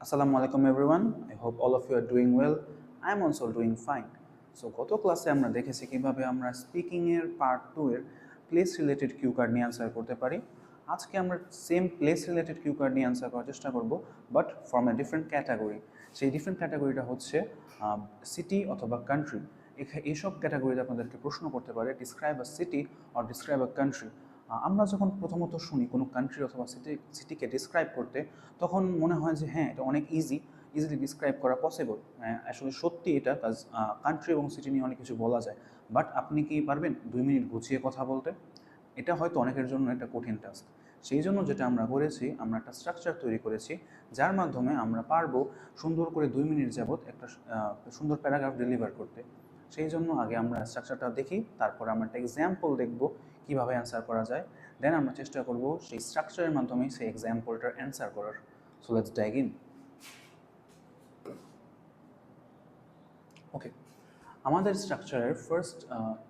Assalamu আলাইকুম everyone. I hope all of you are doing well. I am also doing fine. So গত ক্লাসে আমরা দেখেছি কীভাবে আমরা স্পিকিংয়ের পার্ট টু এর প্লেস রিলেটেড কিউ কার্ড নিয়ে আনসার করতে পারি আজকে আমরা same place related Q card নিয়ে আনসার করার চেষ্টা করব but from a different category সেই ডিফারেন্ট ক্যাটাগরিটা হচ্ছে সিটি অথবা কান্ট্রি এইসব ক্যাটাগরিতে আপনাদেরকে প্রশ্ন করতে পারে describe a city or describe a country আমরা যখন প্রথমত শুনি কোনো কান্ট্রি অথবা সিটি সিটিকে ডিসক্রাইব করতে, তখন মনে হয় যে হ্যাঁ এটা অনেক ইজি ইজিলি ডিসক্রাইব করা পসিবল আসলে সত্যি এটা, কাজ কান্ট্রি এবং সিটি নিয়ে অনেক কিছু বলা যায়। বাট আপনি কি পারবেন দুই মিনিট গুছিয়ে কথা বলতে? এটা হয়তো অনেকের জন্য একটা কঠিন টাস্ক সেই জন্য যেটা আমরা করেছি, আমরা একটা স্ট্রাকচার তৈরি করেছি, যার মাধ্যমে আমরা পারব সুন্দর করে দুই মিনিট যাবৎ একটা সুন্দর প্যারাগ্রাফ ডেলিভার করতে। সেই জন্য আগে আমরা স্ট্রাকচারটা দেখি, তারপর আমরা একটা এক্সাম্পল দেখব, কীভাবে অ্যান্সার করা যায়। দেন আমরা চেষ্টা করব সেই স্ট্রাকচারের মাধ্যমে সেই এক্সাম্পলটার অ্যান্সার করার। So let's dive in okay আমাদের স্ট্রাকচারের ফার্স্ট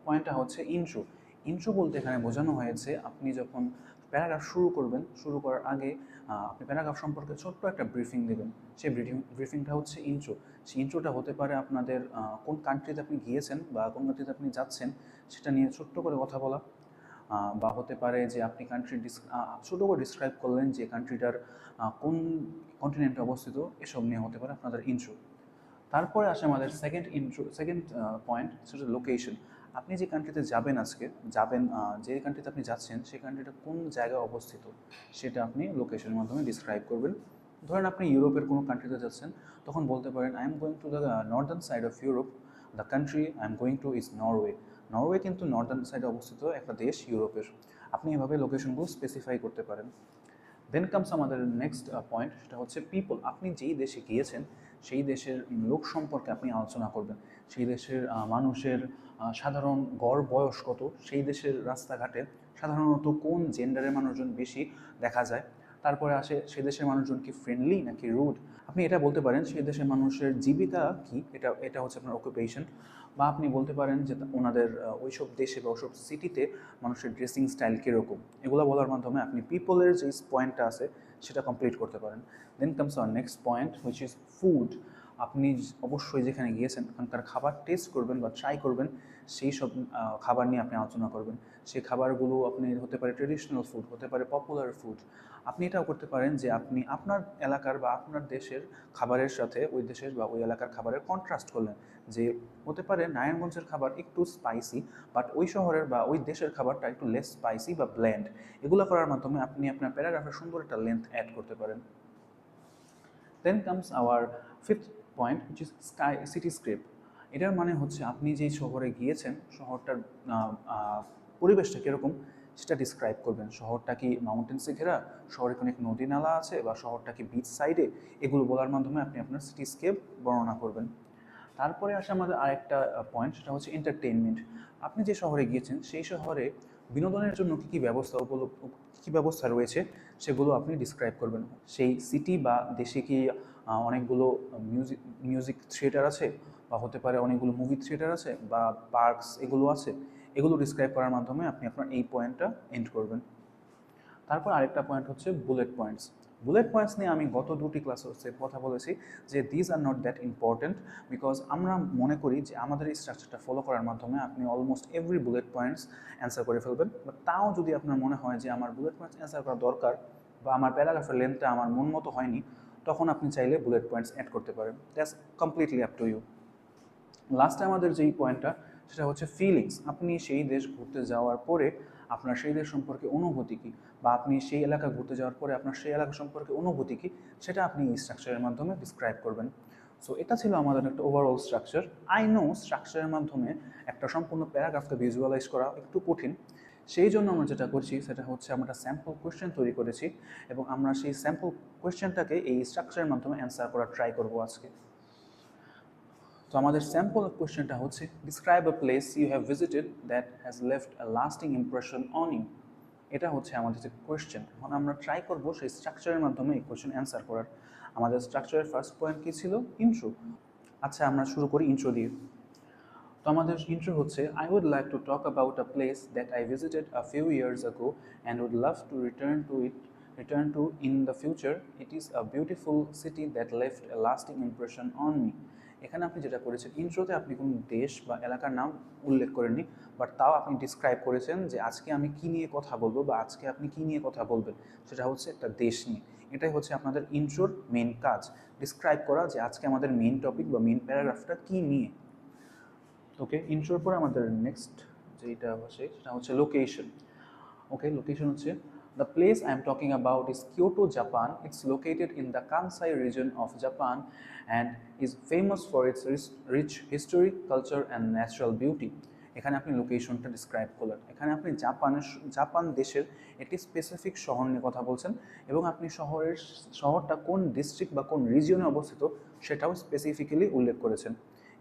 পয়েন্টটা হচ্ছে ইন্ট্রো ইন্ট্রো বলতে এখানে বোঝানো হয়েছে, আপনি যখন প্যারাগ্রাফ শুরু করবেন, শুরু করার আগে আপনি প্যারাগ্রাফ সম্পর্কে ছোট্ট একটা ব্রিফিং দেবেন। সেই ব্রিফিং ব্রিফিংটা হচ্ছে ইন্ট্রো সেই ইন্ট্রোটা হতে পারে আপনাদের কোন কান্ট্রিতে আপনি গিয়েছেন বা কোন কান্ট্রিতে আপনি যাচ্ছেন, সেটা নিয়ে ছোট্ট করে কথা বলা। বা হতে পারে যে আপনি কান্ট্রি ডিস ছোটো করে ডিসক্রাইব করলেন যে কান্ট্রিটার কোন কন্টিনেন্টে অবস্থিত, এসব নিয়ে হতে পারে আপনাদের ইন্ট্রো তারপরে আসে আমাদের সেকেন্ড ইন্ট্রো সেকেন্ড পয়েন্ট সেটা লোকেশন আপনি যে কান্ট্রিতে যাবেন আজকে, যাবেন যে কান্ট্রিতে আপনি যাচ্ছেন সেই কান্ট্রিটা কোন জায়গায় অবস্থিত, সেটা আপনি লোকেশনের মাধ্যমে ডিসক্রাইব করবেন। ধরেন আপনি ইউরোপের কোনো কান্ট্রিতে যাচ্ছেন, তখন বলতে পারেন I am going to the northern side of Europe the country I am going to is Norway Norway কিন্তু নর্দার্ন সাইডে অবস্থিত একটা দেশ ইউরোপের। আপনি এভাবে লোকেশনগুলো স্পেসিফাই করতে পারেন। দেন কামস আমাদের নেক্সট পয়েন্ট সেটা হচ্ছে পিপল আপনি যেই দেশে গিয়েছেন, সেই দেশের লোক সম্পর্কে আপনি আলোচনা করবেন। সেই দেশের মানুষের সাধারণ গড় বয়স কত? সেই দেশের রাস্তাঘাটে সাধারণত কোন জেন্ডারের মানুষজন বেশি দেখা যায়? তারপরে আসে সে দেশের মানুষজন কি ফ্রেন্ডলি নাকি রুড আপনি এটা বলতে পারেন, সেই দেশের মানুষের জীবিকা কি? এটা এটা হচ্ছে আপনার অকুপেশন বা আপনি বলতে পারেন যে ওনাদের ওইসব দেশে বা ওইসব সিটিতে মানুষের ড্রেসিং স্টাইল কীরকম? এগুলো বলার মাধ্যমে আপনি পিপলের যে পয়েন্টটা আছে, সেটা কমপ্লিট করতে পারেন। Then comes our next point which is food আপনি অবশ্যই যেখানে গিয়েছেন, ওখানকার খাবার টেস্ট করবেন বা ট্রাই করবেন, সেই সব খাবার নিয়ে আপনি আলোচনা করবেন। সেই খাবারগুলো আপনি, হতে পারে ট্রেডিশনাল ফুড হতে পারে পপুলার ফুড আপনি এটাও করতে পারেন যে আপনি আপনার এলাকার বা আপনার দেশের খাবারের সাথে ওই দেশের বা ওই এলাকার খাবারের কন্ট্রাস্ট করলেন যে হতে পারে নারায়ণগঞ্জের খাবার একটু স্পাইসি বাট ওই শহরের বা ওই দেশের খাবারটা একটু লেস স্পাইসি বা ব্ল্যান্ড এগুলো করার মাধ্যমে আপনি আপনার প্যারাগ্রাফের সুন্দর একটা লেন্থ অ্যাড করতে পারেন। Then comes our fifth point which is sky city script এটার মানে হচ্ছে আপনি যেই শহরে গিয়েছেন, শহরটার পরিবেশটা কীরকম, সেটা ডিসক্রাইব করবেন। শহরটা কি মাউন্টেন্সে ঘেরা? শহরে কোনো নদী নালা আছে? বা শহরটা কি বিচ সাইডে এগুলো বলার মাধ্যমে আপনি আপনার সিটিস্কেপ বর্ণনা করবেন। তারপরে আসে আমাদের আরেকটা পয়েন্ট সেটা হচ্ছে এন্টারটেনমেন্ট আপনি যে শহরে গিয়েছেন, সেই শহরে বিনোদনের জন্য কী কী ব্যবস্থা উপলব্ধ কী ব্যবস্থা রয়েছে, সেগুলো আপনি ডিসক্রাইব করবেন। সেই সিটি বা দেশে কি অনেকগুলো মিউজিক মিউজিক থিয়েটার আছে, বা হতে পারে অনেকগুলো মুভি থিয়েটার আছে, বা পার্কস এগুলো আছে, এগুলো ডিসক্রাইব করার মাধ্যমে আপনি আপনার এই পয়েন্টটা এন্ড করবেন। তারপর আরেকটা পয়েন্ট হচ্ছে বুলেট পয়েন্টস বুলেট পয়েন্টস নিয়ে আমি গত দুটি ক্লাসে হচ্ছে কথা বলেছি যে these are not that important because আমরা মনে করি যে আমাদের এই স্ট্রাকচারটা ফলো করার মাধ্যমে আপনি almost every bullet points answer করে ফেলবেন। বাট তাও যদি আপনার মনে হয় যে আমার বুলেট পয়েন্টস অ্যান্সার করা দরকার বা আমার প্যারাগ্রাফের লেন্থটা আমার মন মতো হয়নি তখন আপনি চাইলে বুলেট পয়েন্টস অ্যাড করতে পারেন। That's completely up to you লাস্টে আমাদের যেই পয়েন্টটা সেটা হচ্ছে ফিলিংস আপনি সেই দেশ ঘুরতে যাওয়ার পরে আপনার সেই দেশ সম্পর্কে অনুভূতি কী? বা আপনি সেই এলাকা ঘুরতে যাওয়ার পরে আপনার সেই এলাকা সম্পর্কে অনুভূতি কী? সেটা আপনি এই স্ট্রাকচারের মাধ্যমে ডিসক্রাইব করবেন। সো এটা ছিল আমাদের একটা ওভারঅল স্ট্রাকচার আই নো স্ট্রাকচারের মাধ্যমে একটা সম্পূর্ণ প্যারাগ্রাফকে ভিজুয়ালাইজ করা একটু কঠিন। সেই জন্য আমরা যেটা করছি, সেটা হচ্ছে আমরা একটা স্যাম্পল কোয়েশ্চেন তৈরি করেছি এবং আমরা সেই স্যাম্পল কোয়েশ্চেনটাকে এই স্ট্রাকচারের মাধ্যমে অ্যান্সার করার ট্রাই করব আজকে। তো আমাদের স্যাম্পল কোয়েশ্চেনটা হচ্ছে describe a place you have visited that has left a lasting impression on you এটা হচ্ছে আমাদের যে কোয়েশ্চেন এখন আমরা ট্রাই করব সেই স্ট্রাকচারের মাধ্যমে এই কোয়েশ্চেন অ্যান্সার করার। আমাদের স্ট্রাকচারের ফার্স্ট পয়েন্ট কী ছিল? ইন্ট্রো আচ্ছা আমরা শুরু করি ইন্ট্রো দিয়ে। তো আমাদের ইন্ট্রো হচ্ছে I would like to talk about a place that I visited a few years ago and would love to return to it return to in the future. It is a beautiful city that left a lasting impression on me. এখানে আপনি যেটা করেছেন ইন্ট্রোতে আপনি কোনো দেশ বা এলাকার নাম উল্লেখ করেননি বাট তাও আপনি ডিসক্রাইব করেছেন যে আজকে আমি কি নিয়ে কথা বলব বা আজকে আপনি কি নিয়ে কথা বলবেন সেটা হচ্ছে একটা দেশ নিয়ে এটাই হচ্ছে আপনাদের ইন্ট্রোর মেন কাজ ডিসক্রাইব করা যে আজকে আমাদের মেন টপিক বা মেন প্যারাগ্রাফটা কী নিয়ে ওকে ইন্ট্রোর পরে আমাদের নেক্সট যেটা হচ্ছে, সেটা হচ্ছে লোকেশন ওকে লোকেশন হচ্ছে the place I am talking about is Kyoto Japan it's located in the Kansai region of Japan and is famous for its rich history culture and natural beauty এখানে আপনি লোকেশনটা describe করলেন। এখানে আপনি জাপানের Japan দেশের একটি স্পেসিফিক শহর নিয়ে কথা বলছেন এবং আপনি শহরের, শহরটা কোন ডিস্ট্রিক্ট বা কোন রিজিয়নে অবস্থিত সেটাও স্পেসিফিক্যালি উল্লেখ করেছেন।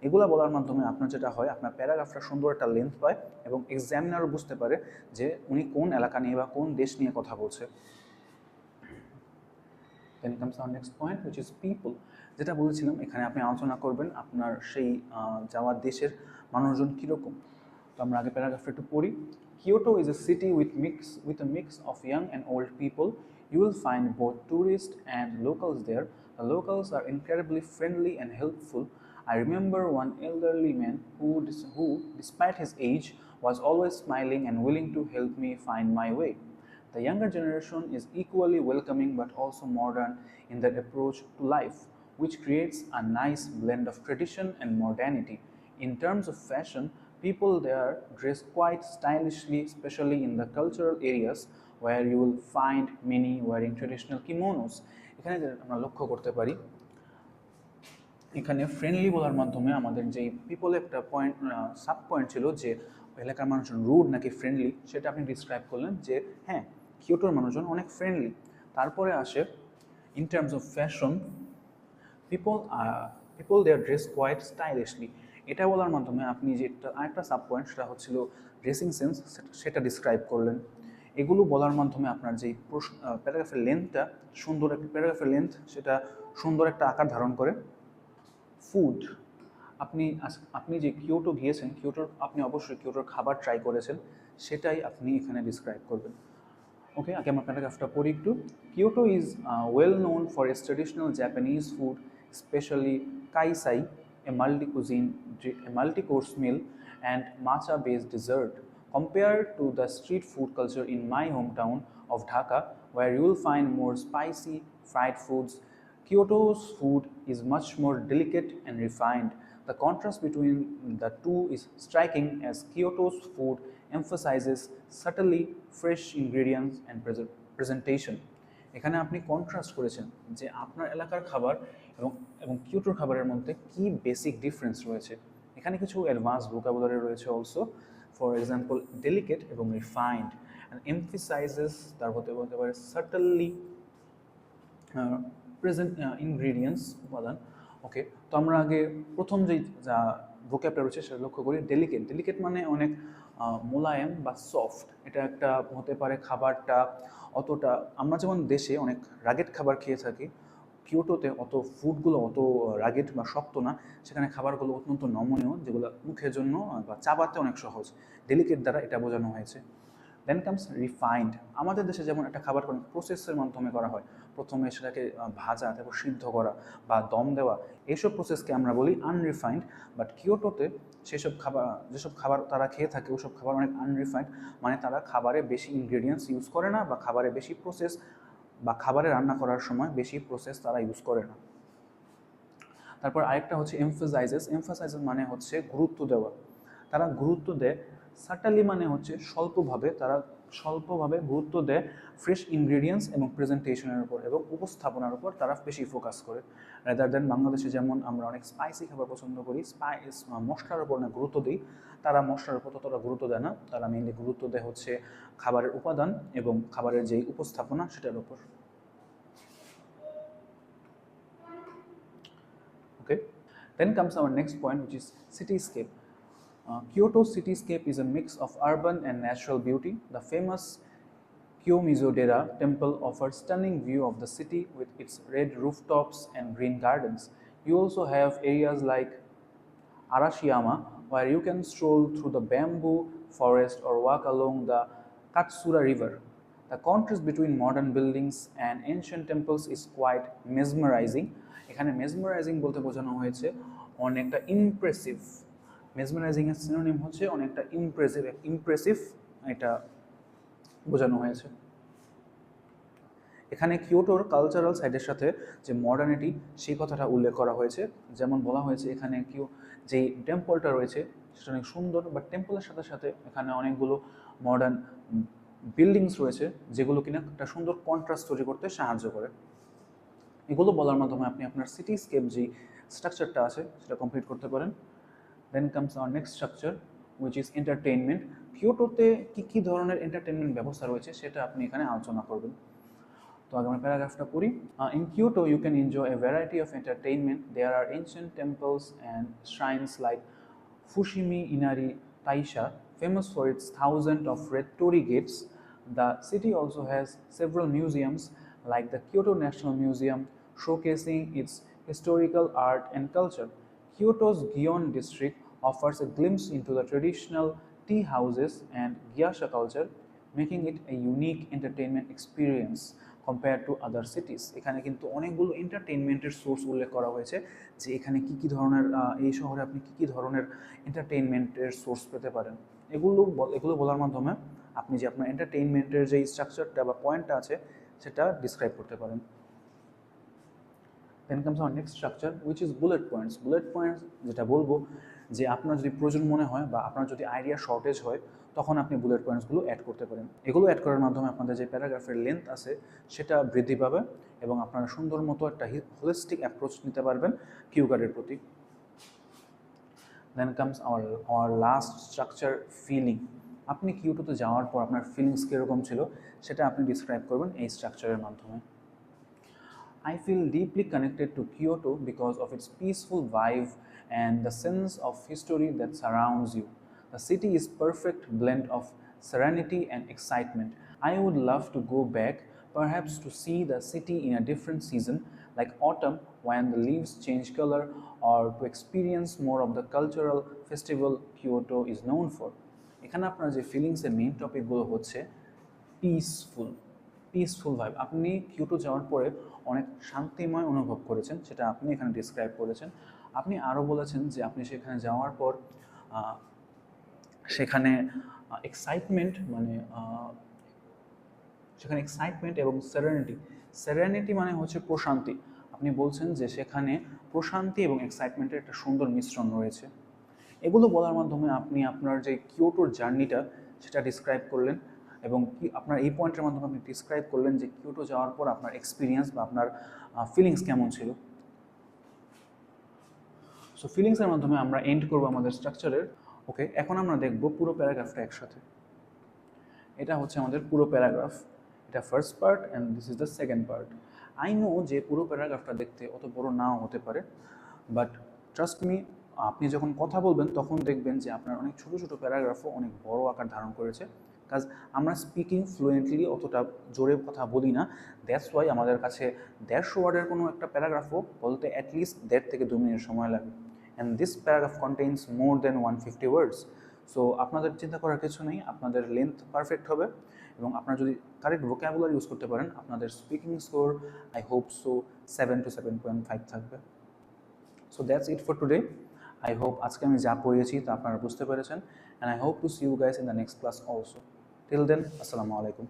এগুলো বলার মাধ্যমে আপনার যেটা হয়, আপনার প্যারাগ্রাফটা সুন্দর একটা লেন্থ পায় এবং এক্সামিনারও বুঝতে পারে যে উনি কোন এলাকা নিয়ে বা কোন দেশ নিয়ে কথা বলছে। নেক্সট পয়েন্ট ইজ পিপল যেটা বলেছিলাম, এখানে আপনি আলোচনা করবেন আপনার সেই যাওয়ার দেশের মানুষজন কীরকম। তো আমরা আগে প্যারাগ্রাফটা একটু পড়ি। Kyoto is a city with mix with a mix of young and old people you will find both tourists and locals there. The locals are incredibly friendly helpful. I remember one elderly man who, who, despite his age, was always smiling and willing to help me find my way. The younger generation is equally welcoming but also modern in their approach to life, which creates a nice blend of tradition and modernity. In terms of fashion, people there dress quite stylishly, especially in the cultural areas where you will find many wearing traditional kimonos. এখানে আমরা লক্ষ্য করতে পারি এখানে friendly বলার মাধ্যমে আমাদের যেই পিপল একটা পয়েন্ট সাব পয়েন্ট ছিল যে এলাকার মানুষজন রুড নাকি ফ্রেন্ডলি সেটা আপনি ডিসক্রাইব করলেন যে হ্যাঁ কিউটোর মানুষজন অনেক ফ্রেন্ডলি তারপরে আসে in terms of fashion people people there dress quite stylishly এটা বলার মাধ্যমে আপনি যে আরেকটা সাব পয়েন্ট সেটা হচ্ছিল ড্রেসিং সেন্স সেটা ডিসক্রাইব করলেন। এগুলো বলার মাধ্যমে আপনার যেই প্যারাগ্রাফের লেন্থটা সুন্দর একটা প্যারাগ্রাফের লেন্থ সেটা সুন্দর একটা আকার ধারণ করে। ফুড আপনি আপনি যে কিউটো গিয়েছেন কিউটোর আপনি অবশ্যই কিউটোর খাবার ট্রাই করেছেন সেটাই আপনি এখানে ডিসক্রাইব করবেন। ওকে আগে আমি আমার প্যারাগ্রাফটা পড়ি একটু। Kyoto is well known for its traditional Japanese food specially kaiseki a multi cuisine a multi course meal and matcha based dessert. Compared to the street food culture in my hometown of Dhaka, where you will find more spicy fried foods. Kyoto's food is much more delicate and refined. The contrast between the two is striking as Kyoto's food emphasizes subtly fresh ingredients and presentation. এখানে আপনি contrast করেছেন যে আপনার এলাকার খাবার এবং এবং কিউটোর খাবারের মধ্যে কি বেসিক ডিফারেন্স রয়েছে এখানে কিছু অ্যাডভান্স ভোকাবুলারি রয়েছে অলসো ফর এক্সাম্পল ডেলিকেট এবং রিফাইন্ড এমফিসাইজেস তার হতে বলতে পারে সার্টেনলি প্রেজেন্ট ইনগ্রিডিয়েন্টস উপাদান ওকে তো আমরা আগে প্রথম যেই, যা ভোক্যাবটা রয়েছে সেটা লক্ষ্য করি ডেলিকেট ডেলিকেট মানে অনেক মোলায়েম বা সফট এটা একটা হতে পারে খাবারটা অতটা, আমরা যেমন দেশে অনেক রাগেট খাবার খেয়ে থাকি কিউটোতে অত ফুডগুলো অত রাগেট বা শক্ত না, সেখানে খাবারগুলো অত্যন্ত নমনীয়, যেগুলো মুখের জন্য বা চাবাতে অনেক সহজ। ডেলিকেট দ্বারা এটা বোঝানো হয়েছে। দেন কামস রিফাইন্ড আমাদের দেশে যেমন একটা খাবার অনেক প্রসেসের মাধ্যমে করা হয়, প্রথমে সেটাকে ভাজা তারপর সিদ্ধ করা বা দম দেওয়া এইসব প্রসেসকে আমরা বলি আনরিফাইন্ড বাট কিওটোতে সেসব খাবার, যেসব খাবার তারা খেয়ে থাকে, ওসব খাবার অনেক আনরিফাইন্ড মানে তারা খাবারে বেশি ইনগ্রেডিয়েন্টস ইউজ করে না বা খাবারে বেশি প্রসেস বা খাবারে রান্না করার সময় বেশি প্রসেস তারা ইউজ করে না। তারপর আরেকটা হচ্ছে এমফাসাইজেস এমফাসাইজেস মানে হচ্ছে গুরুত্ব দেওয়া। তারা গুরুত্ব দেয় সাটালি মানে হচ্ছে স্বল্পভাবে, তারা স্বল্পভাবে গুরুত্ব দেয় ফ্রেশ ইনগ্রিডিয়েন্টস এবং প্রেজেন্টেশনের উপর এবং উপস্থাপনার উপর তারা বেশি ফোকাস করে। রেদার দেন বাংলাদেশে যেমন আমরা অনেক স্পাইসি খাবার পছন্দ করি স্পাইস মশলার উপর অনেক গুরুত্ব দিই, তারা মশলার উপর ততটা গুরুত্ব দেয় না। তারা মেনলি গুরুত্ব দেয় হচ্ছে খাবারের উপাদান এবং খাবারের যেই উপস্থাপনা সেটার উপর। Okay? Then comes our next point, which is cityscape. uh, kyoto's cityscape is a mix of urban and natural beauty the famous Kiyomizo-dera temple offers stunning view of the city with its red rooftops and green gardens you also have areas like arashiyama where you can stroll through the bamboo forest or walk along the katsura river The contrast between modern buildings and ancient temples is quite mesmerizing. এখানে mesmerizing বলতে বোঝানো হয়েছে অনেকটা impressive mesmerising এর synonym হচ্ছে অনেকটা impressive impressive এটা বোঝানো হয়েছে। এখানে কিওটোর কালচারাল সাইডের সাথে যে মডার্নিটি সেই কথাটা উল্লেখ করা হয়েছে। যেমন বলা হয়েছে এখানে কিউ যেই টেম্পলটা রয়েছে, সেটা অনেক সুন্দর বাট টেম্পলের সাথে সাথে এখানে অনেকগুলো মডার্ন বিল্ডিংস রয়েছে, যেগুলো কিনা একটা সুন্দর কন্ট্রাস্ট তৈরি করতে সাহায্য করে। এগুলো বলার মাধ্যমে আপনি আপনার সিটিস্কেপ যে স্ট্রাকচারটা আছে, সেটা কমপ্লিট করতে পারেন। Then comes our next structure which is entertainment কিওটোতে কী কী ধরনের এন্টারটেনমেন্ট ব্যবস্থা রয়েছে সেটা আপনি এখানে আলোচনা করবেন তো আগে আমরা প্যারাগ্রাফটা পড়ি in Kyoto you can enjoy a variety of entertainment there are ancient temples and shrines like Fushimi Inari Taisha, famous for its thousand of red torii gates. The city also has several museums like the Kyoto National Museum, showcasing its historical art and culture. Kyoto's Gion district offers a glimpse into the traditional tea houses and gyasha culture, making it a unique entertainment experience compare to other cities এখানে কিন্তু অনেকগুলো এন্টারটেইনমেন্টের source উল্লেখ করা হয়েছে যে এখানে কী কী ধরনের এই শহরে আপনি কী কী ধরনের এন্টারটেইনমেন্টের সোর্স পেতে পারেন। এগুলো এগুলো বলার মাধ্যমে আপনি যে আপনার এন্টারটেইনমেন্টের যে স্ট্রাকচারটা বা পয়েন্টটা আছে সেটা ডিসক্রাইব করতে পারেন। দেন কামস আমার next structure which is bullet points bullet points যেটা বলব, যে আপনার যদি প্রয়োজন মনে হয় বা আপনার যদি আইডিয়া শর্টেজ হয়, তখন আপনি বুলেট পয়েন্টসগুলো অ্যাড করতে পারেন। এগুলো অ্যাড করার মাধ্যমে আপনাদের যে প্যারাগ্রাফের লেন্থ আছে, সেটা বৃদ্ধি পাবে এবং আপনারা সুন্দর মতো একটা হোলিস্টিক অ্যাপ্রোচ নিতে পারবেন কিউ কার্ডের প্রতি। Then comes our our last structure feeling আপনি কিউটোতে যাওয়ার পর আপনার ফিলিংস কীরকম ছিল, সেটা আপনি ডিসক্রাইব করবেন এই স্ট্রাকচারের মাধ্যমে। I feel deeply connected to Kyoto because of its peaceful vibe and the sense of history that surrounds you. The city is perfect blend of serenity and excitement. I would love to go back, perhaps to see the city in a different season, like autumn when the leaves change color, or to experience more of the cultural festival Kyoto is known for. এখানে আপনার যে ফিলিংসের main টপিকগুলো হচ্ছে peaceful peaceful vibe আপনি কিউটো যাওয়ার পরে অনেক শান্তিময় অনুভব করেছেন, সেটা আপনি এখানে ডিসক্রাইব করেছেন। আপনি আরও বলেছেন যে আপনি সেখানে যাওয়ার পর সেখানে এক্সাইটমেন্ট মানে সেখানে এক্সাইটমেন্ট এবং সেরেনিটি সেরেনিটি মানে হচ্ছে প্রশান্তি। আপনি বলছেন যে সেখানে প্রশান্তি এবং এক্সাইটমেন্টের একটা সুন্দর মিশ্রণ রয়েছে। এগুলো বলার মাধ্যমে আপনি আপনার যে কিওটোর জার্নিটা সেটা ডিসক্রাইব করলেন। এবং কি আপনার এই পয়েন্টের মাধ্যমে আপনি ডিসক্রাইব করলেন যে কিওটো যাওয়ার পর আপনার এক্সপিরিয়েন্স বা আপনার ফিলিংস কেমন ছিল? সো ফিলিংসের মাধ্যমে আমরা এন্ড করব আমাদের স্ট্রাকচারের ওকে এখন আমরা দেখব পুরো প্যারাগ্রাফটা একসাথে। এটা হচ্ছে আমাদের পুরো প্যারাগ্রাফ এটা first part and this is the second part I know যে পুরো প্যারাগ্রাফটা দেখতে অত বড় নাও হতে পারে বাট ট্রাস্ট মি আপনি যখন কথা বলবেন তখন দেখবেন যে আপনার অনেক ছোট ছোট প্যারাগ্রাফও অনেক বড় আকার ধারণ করেছে। কাজ আমরা স্পিকিং ফ্লুয়েন্টলি অতটা জোরে কথা বলি না। দ্যাটস ওয়াই আমাদের কাছে দেড়শো ওয়ার্ডের কোনো একটা প্যারাগ্রাফও বলতে অ্যাটলিস্ট দেড় থেকে দু মিনিট সময় লাগে। And this paragraph contains more than one fifty words so আপনাদের চিন্তা করার কিছু নেই, আপনাদের লেন্থ পারফেক্ট হবে। এবং আপনারা যদি কারেক্ট ভোক্যাবুলার ইউজ করতে পারেন, আপনাদের speaking score I hope so seven to seven point five থাকবে। So that's it for today I hope আজকে আমি যা পড়িয়েছি তা আপনারা বুঝতে পেরেছেন। And I hope to see you guys in the next class also till then আসসালামু আলাইকুম